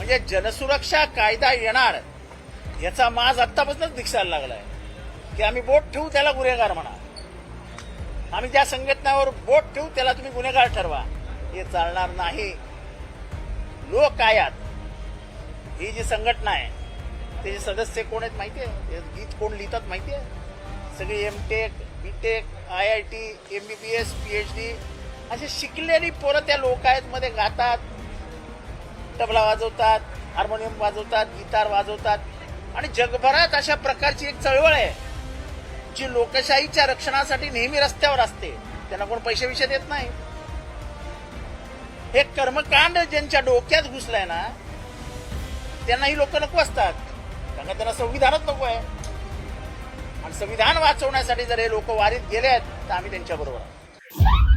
म्हणजे जनसुरक्षा कायदा येणार याचा माज आत्तापासूनच दिसायला लागलाय. की आम्ही बोट ठेवू त्याला गुन्हेगार म्हणा. आम्ही ज्या संघटनावर बोट ठेवू त्याला तुम्ही गुन्हेगार ठरवा. हे चालणार नाही. लोक आयात. ही जी संघटना आहे त्याचे सदस्य कोण आहेत माहिती आहे? गीत कोण लिहितात माहिती आहे? सगळी M tech B tech I I T M B B S P H D अशी शिकलेली पोरं त्या लोकायतमध्ये गातात. तबला वाजवतात हार्मोनियम वाजवतात गिटार वाजवतात. आणि जगभरात अशा प्रकारची एक चळवळ आहे जी लोकशाहीच्या रक्षणासाठी नेहमी रस्त्यावर असते. त्यांना कोण पैसे विषय देत नाही. हे कर्मकांड ज्यांच्या डोक्यात घुसलंय ना त्यांना ही लोक नको असतात. कारण का त्यांना संविधानच नको आहे. आणि संविधान वाचवण्यासाठी जर हे लोक वारीत गेले आहेत तर आम्ही त्यांच्या बरोबर आहोत.